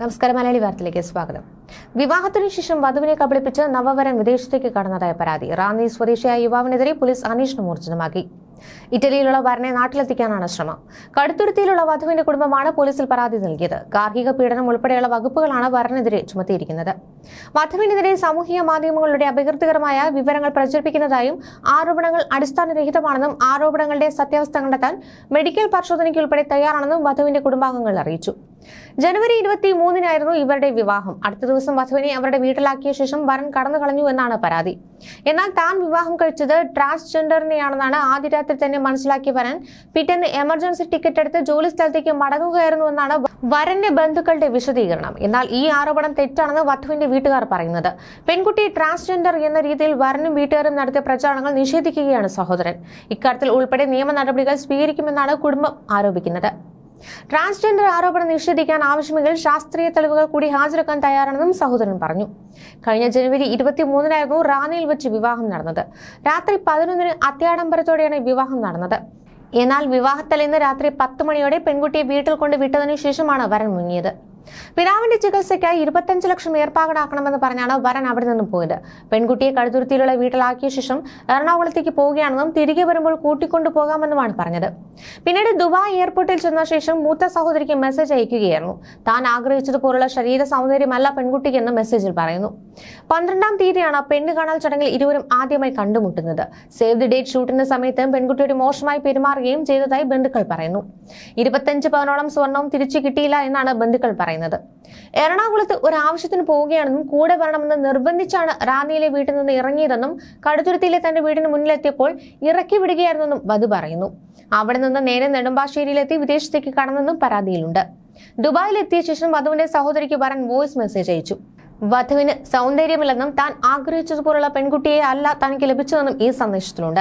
നമസ്കാരം മലയാളി വാർത്തയിലേക്ക് സ്വാഗതം. വിവാഹത്തിനു ശേഷം വധുവിനെ കബളിപ്പിച്ച് നവവരൻ വിദേശത്തേക്ക് കടന്നതായ പരാതി. റാന്നി സ്വദേശിയായ യുവാവിനെതിരെ പോലീസ് അന്വേഷണം ഊർജിതമാക്കി ഇറ്റലിയിലുള്ള വരനെ നാട്ടിലെത്തിക്കാനാണ് ശ്രമം. കടുത്തുരുത്തിയിലുള്ള വധുവിന്റെ കുടുംബമാണ് പോലീസിൽ പരാതി നൽകിയത്. ഗാർഹിക പീഡനം ഉൾപ്പെടെയുള്ള വകുപ്പുകളാണ് വരനെതിരെ ചുമത്തിയിരിക്കുന്നത്. വധുവിനെതിരെ സാമൂഹിക മാധ്യമങ്ങളുടെ അപകീർത്തികരമായ വിവരങ്ങൾ പ്രചരിപ്പിക്കുന്നതായും ആരോപണങ്ങൾ അടിസ്ഥാനരഹിതമാണെന്നും ആരോപണങ്ങളുടെ സത്യാവസ്ഥ കണ്ടെത്താൻ മെഡിക്കൽ പരിശോധനയ്ക്ക് ഉൾപ്പെടെ തയ്യാറാണെന്നും വധുവിന്റെ കുടുംബാംഗങ്ങൾ അറിയിച്ചു. ജനുവരി ഇരുപത്തി മൂന്നിനായിരുന്നു ഇവരുടെ വിവാഹം. അടുത്ത ദിവസം വധുവിനെ അവരുടെ വീട്ടിലാക്കിയ ശേഷം വരൻ കടന്നു കളഞ്ഞു എന്നാണ് പരാതി. എന്നാൽ താൻ വിവാഹം കഴിച്ചത് ട്രാൻസ്ജെൻഡറിനെയാണെന്നാണ് ആദ്യ രാത്രി തന്നെ മനസ്സിലാക്കിയ വരൻ. പിറ്റേന്ന് എമർജൻസി ടിക്കറ്റ് എടുത്ത് ജോലി സ്ഥലത്തേക്ക് മടങ്ങുകയായിരുന്നു എന്നാണ് വരന്റെ ബന്ധുക്കളുടെ വിശദീകരണം. എന്നാൽ ഈ ആരോപണം തെറ്റാണെന്ന് വധുവിന്റെ വീട്ടുകാർ പറയുന്നത്. പെൺകുട്ടി ട്രാൻസ്ജെൻഡർ എന്ന രീതിയിൽ വരനും വീട്ടുകാരും നടത്തിയ പ്രചാരണങ്ങൾ നിഷേധിക്കുകയാണ് സഹോദരൻ. ഇക്കാര്യത്തിൽ ഉൾപ്പെടെ നിയമ നടപടികൾ സ്വീകരിക്കുമെന്നാണ് കുടുംബം ആരോപിക്കുന്നത്. ട്രാൻസ്ജെൻഡർ ആരോപണം നിഷേധിക്കാൻ ആവശ്യമെങ്കിൽ ശാസ്ത്രീയ തെളിവുകൾ കൂടി ഹാജരാക്കാൻ തയ്യാറാണെന്നും സഹോദരൻ പറഞ്ഞു. കഴിഞ്ഞ ജനുവരി ഇരുപത്തിമൂന്നിനായിരുന്നു റാന്നിയിൽ വെച്ച് വിവാഹം നടന്നത്. രാത്രി പതിനൊന്നിന് അത്യാഡംബരത്തോടെയാണ് വിവാഹം നടന്നത്. എന്നാൽ വിവാഹത്തലേന്ന് രാത്രി പത്ത് മണിയോടെ പെൺകുട്ടിയെ വീട്ടിൽ കൊണ്ട് വിട്ടതിനു ശേഷമാണ് വരൻ മുങ്ങിയത്. പിതാവിന്റെ ചികിത്സയ്ക്കായി ഇരുപത്തഞ്ച് ലക്ഷം ഏർപ്പാടാക്കണമെന്ന് പറഞ്ഞാണ് വരൻ അവിടെ നിന്നും പോയത്. പെൺകുട്ടിയെ കഴുതുരുത്തിയിലുള്ള വീട്ടിലാക്കിയ ശേഷം എറണാകുളത്തേക്ക് പോവുകയാണെന്നും തിരികെ വരുമ്പോൾ കൂട്ടിക്കൊണ്ടു പോകാമെന്നുമാണ് പറഞ്ഞത്. പിന്നീട് ദുബായ് എയർപോർട്ടിൽ ചെന്ന ശേഷം മൂത്ത സഹോദരിക്ക് മെസ്സേജ് അയക്കുകയായിരുന്നു. താൻ ആഗ്രഹിച്ചതുപോലുള്ള ശരീര സൗന്ദര്യമല്ല പെൺകുട്ടിക്കെന്ന് മെസ്സേജിൽ പറയുന്നു. പന്ത്രണ്ടാം തീയതിയാണ് പെണ്ണ് കാണാൽ ചടങ്ങിൽ ഇരുവരും ആദ്യമായി കണ്ടുമുട്ടുന്നത്. സേവ് ദി ഡേറ്റ് ഷൂട്ടിന്റെ സമയത്ത് പെൺകുട്ടിയോട് മോശമായി പെരുമാറുകയും ചെയ്തതായി ബന്ധുക്കൾ പറയുന്നു. ഇരുപത്തഞ്ച് പവനോളം സ്വർണവും തിരിച്ചു കിട്ടിയില്ല എന്നാണ് ബന്ധുക്കൾ പറയുന്നത്. എറണാകുളത്ത് ഒരു ആവശ്യത്തിന് പോവുകയാണെന്നും കൂടെ വരണമെന്ന് നിർബന്ധിച്ചാണ് റാന്നിയിലെ വീട്ടിൽ നിന്ന് ഇറങ്ങിയതെന്നും കടുത്തുരുത്തിയിലെ തന്റെ വീടിന് മുന്നിലെത്തിയപ്പോൾ ഇറക്കി വിടുകയായിരുന്നെന്നും വധു പറയുന്നു. അവിടെ നിന്ന് നേരെ നെടുമ്പാശ്ശേരിയിലെത്തി വിദേശത്തേക്ക് കടന്നെന്നും പരാതിയിലുണ്ട്. ദുബായിലെത്തിയ ശേഷം വധുവിന്റെ സഹോദരിക്ക് വരാൻ വോയിസ് മെസ്സേജ് അയച്ചു. വധുവിന് സൗന്ദര്യമില്ലെന്നും താൻ ആഗ്രഹിച്ചതുപോലുള്ള പെൺകുട്ടിയെ അല്ല തനിക്ക് ലഭിച്ചതെന്നും ഈ സന്ദേശത്തിലുണ്ട്.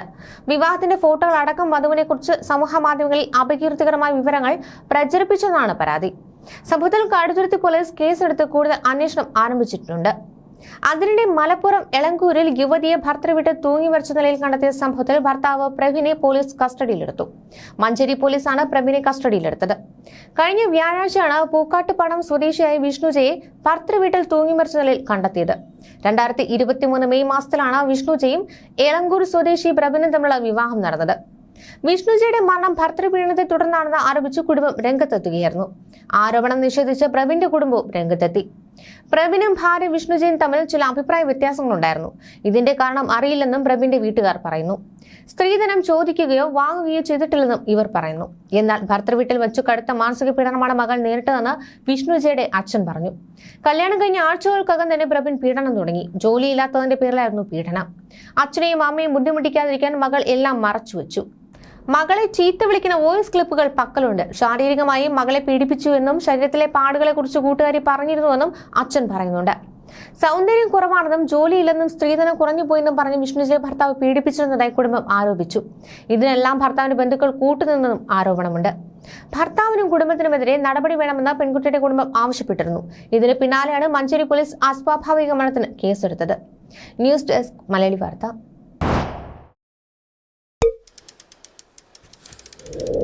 വിവാഹത്തിന്റെ ഫോട്ടോകൾ അടക്കം വധുവിനെ കുറിച്ച് സമൂഹ മാധ്യമങ്ങളിൽ അപകീർത്തികരമായ വിവരങ്ങൾ പ്രചരിപ്പിച്ചെന്നാണ് പരാതി. സംഭവത്തിൽ കാടുതുരുത്തി പോലീസ് കേസെടുത്ത് കൂടുതൽ അന്വേഷണം ആരംഭിച്ചിട്ടുണ്ട്. അതിനിടെ മലപ്പുറം എളങ്കൂരിൽ യുവതിയെ ഭർത്തൃവിട്ട് തൂങ്ങി മരിച്ച നിലയിൽ കണ്ടെത്തിയ സംഭവത്തിൽ ഭർത്താവ് പ്രവീനെ പോലീസ് കസ്റ്റഡിയിലെടുത്തു. മഞ്ചേരി പോലീസാണ് പ്രവീനെ കസ്റ്റഡിയിലെടുത്തത്. കഴിഞ്ഞ വ്യാഴാഴ്ചയാണ് പൂക്കാട്ടുപണം സ്വദേശിയായ വിഷ്ണുജയെ ഭർത്തൃവീട്ടിൽ തൂങ്ങി മരിച്ച നിലയിൽ കണ്ടെത്തിയത്. രണ്ടായിരത്തി ഇരുപത്തിമൂന്ന് മെയ് മാസത്തിലാണ് വിഷ്ണുജയും എളങ്കൂർ സ്വദേശി പ്രവീനും തമ്മിലുള്ള വിവാഹം നടന്നത്. വിഷ്ണുജിയുടെ മരണം ഭർത്തൃപീഡനത്തെ തുടർന്നാണെന്ന് ആരോപിച്ച് കുടുംബം രംഗത്തെത്തുകയായിരുന്നു. ആരോപണം നിഷേധിച്ച് പ്രവീന്റെ കുടുംബവും രംഗത്തെത്തി. പ്രവീനും ഭാര്യ വിഷ്ണുജയും തമ്മിൽ ചില അഭിപ്രായ വ്യത്യാസങ്ങളുണ്ടായിരുന്നു. ഇതിന്റെ കാരണം അറിയില്ലെന്നും പ്രവീന്റെ വീട്ടുകാർ പറയുന്നു. സ്ത്രീധനം ചോദിക്കുകയോ വാങ്ങുകയോ ചെയ്തിട്ടില്ലെന്നും ഇവർ പറയുന്നു. എന്നാൽ ഭർത്തൃവീട്ടിൽ വെച്ചു കടുത്ത മാനസിക പീഡനമാണ് മകൾ നേരിട്ടതെന്ന് വിഷ്ണുജയുടെ അച്ഛൻ പറഞ്ഞു. കല്യാണം കഴിഞ്ഞ ആഴ്ചകൾക്കകം തന്നെ പ്രവീൺ പീഡനം തുടങ്ങി. ജോലിയില്ലാത്തതിന്റെ പേരിലായിരുന്നു പീഡനം. അച്ഛനെയും അമ്മയും ബുദ്ധിമുട്ടിക്കാതിരിക്കാൻ മകൾ എല്ലാം മറച്ചുവെച്ചു. മകളെ ചീത്ത വിളിക്കുന്ന വോയിസ് ക്ലിപ്പുകൾ പക്കലുണ്ട്. ശാരീരികമായി മകളെ പീഡിപ്പിച്ചു എന്നും ശരീരത്തിലെ പാടുകളെ കുറിച്ച് കൂട്ടുകാരി പറഞ്ഞിരുന്നുവെന്നും അച്ഛൻ പറയുന്നുണ്ട്. സൗന്ദര്യം കുറവാണെന്നും ജോലിയില്ലെന്നും സ്ത്രീധനം കുറഞ്ഞു പോയെന്നും പറഞ്ഞ് വിഷ്ണുജയ ഭർത്താവ് പീഡിപ്പിച്ചിരുന്നതായി കുടുംബം ആരോപിച്ചു. ഇതിനെല്ലാം ഭർത്താവിന്റെ ബന്ധുക്കൾ കൂട്ടുനിന്നെന്നും ആരോപണമുണ്ട്. ഭർത്താവിനും കുടുംബത്തിനുമെതിരെ നടപടി വേണമെന്ന് പെൺകുട്ടിയുടെ കുടുംബം ആവശ്യപ്പെട്ടിരുന്നു. ഇതിന് പിന്നാലെയാണ് മഞ്ചേരി പോലീസ് അസ്വാഭാവിക മരണത്തിന് കേസെടുത്തത്. ന്യൂസ് ഡെസ്ക് മലയാളി വാർത്ത. Thank you.